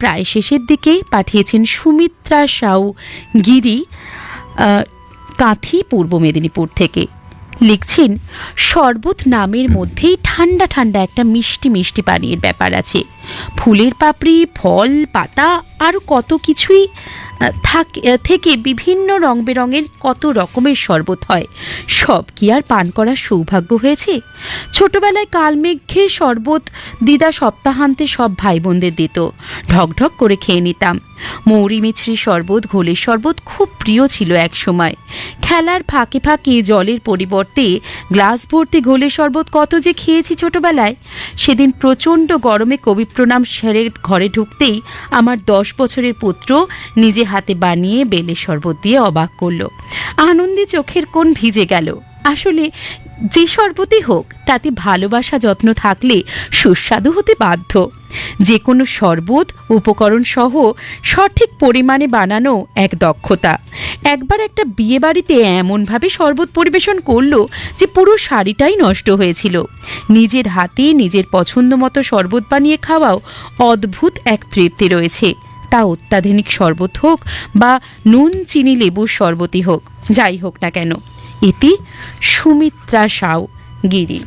প্রায় শেষের দিকে পাঠিয়েছেন সুমিত্রা সাউ গিরি কাঁথি পূর্ব মেদিনীপুর থেকে। লিখছেন, শরবত নামের মধ্যেই ঠান্ডা ঠান্ডা একটা মিষ্টি মিষ্টি পানীয়ের ব্যাপার আছে। ফুলের পাপড়ি, ফল, পাতা, আর কত কিছুই থাক বিভিন্ন রং বেরঙের কত রকমের শরবত হয়। সব কি আর পান করার সৌভাগ্য হয়েছে? ছোটবেলায় কালমেঘের শরবত দিদা সপ্তাহান্তে সব ভাই বোনদের দিত ঢকঢক করে খেয়ে নিতাম। মৌরি মিছরি শরবত, ঘোলের শরবত খুব প্রিয় ছিল এক সময় খেলার ফাঁকে ফাঁকে জলের পরিবর্তে গ্লাস ভর্তি ঘোলের শরবত কত যে খেয়েছি ছোটবেলায়। সেদিন প্রচণ্ড গরমে কবি প্রণাম সেরে ঘরে ঢুকতেই আমার দশ বছরের পুত্র নিজে হাতে বানিয়ে বেলের শরবত দিয়ে অবাক করল। আনন্দে চোখের কোণ ভিজে গেল। আসলে যে শরবতই হোক, তাতে ভালোবাসা যত্ন থাকলে সুস্বাদু হতে বাধ্য। যে কোনো শরবত, উপকরণ সহ সঠিক পরিমাণে বানানো এক দক্ষতা। একবার একটা বিয়ে বাড়িতে এমনভাবে শরবত পরিবেশন করল যে পুরো শাড়িটাই নষ্ট হয়েছিল। নিজের হাতে নিজের পছন্দ মতো শরবত বানিয়ে খাওয়াও অদ্ভুত এক তৃপ্তি রয়েছে। তা অত্যাধুনিক শরবত হোক বা নুন, চিনি, লেবুর শরবতই হোক, যাই হোক না কেন। এটি সুমিত্রা সাউ গিরি।